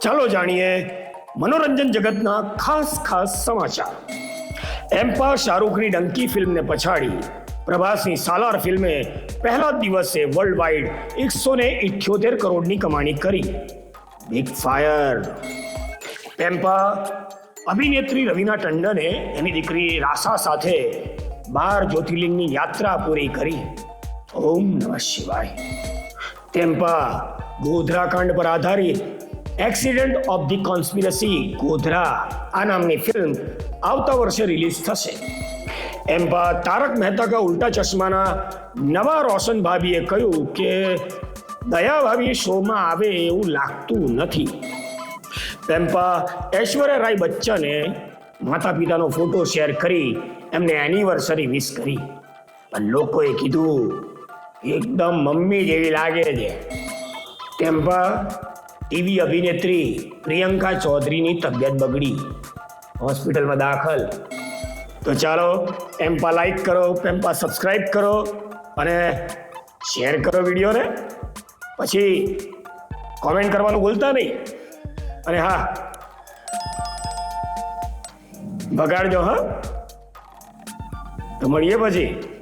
ચાલો જાણીએ મનોરંજન જગતના ખાસ ખાસ સમાચાર એમ્પા શાહરૂખની ડંકી ફિલ્મને પછાડી પ્રભાસની સાલાર ફિલ્મે પહેલા જ દિવસે વર્લ્ડ વાઇડ એકસો ને ઇઠ્યોતેર કરોડની કમાણી કરી બિગ ફાયર પેમ્પા અભિનેત્રી રવીના ટંડને એની દીકરી રાસા સાથે બાર જ્યોતિર્લિંગની યાત્રા પૂરી કરી ઓમ નમઃ શિવાય ટેમ્પા ગોધરા કાંડ પર આધારિત accident of the conspiracy Godhra. આ નામની ફિલ્મ આવતા વર્ષે રિલીઝ થશે. એમ્પા તારક મહેતા કા ઉલ્ટા ચશ્માના નવા રોશન ભાભીએ કહ્યું કે દયા ભાભી શોમાં આવે એવું લાગતું નથી. પેમ્પા ઐશ્વર્યા રાય બચ્ચને માતા પિતાનો ફોટો શેર કરી એમને એનિવર્સરી વિશ કરી. પણ લોકોએ કીધું, એકદમ મમ્મી જેવી લાગે છે. ટેમ્પા ટીવી અભિનેત્રી પ્રિયંકા ચૌધરીની તબિયત બગડી. હોસ્પિટલમાં દાખલ. તો ચાલો પેમ્પા લાઈક કરો પેમ્પા સબસ્ક્રાઈબ કરો અને શેર કરો વિડીયોને. પછી કોમેન્ટ કરવાનું ભૂલતા નહીં. અને હા, બગાડજો, હા. તો મળીએ પછી.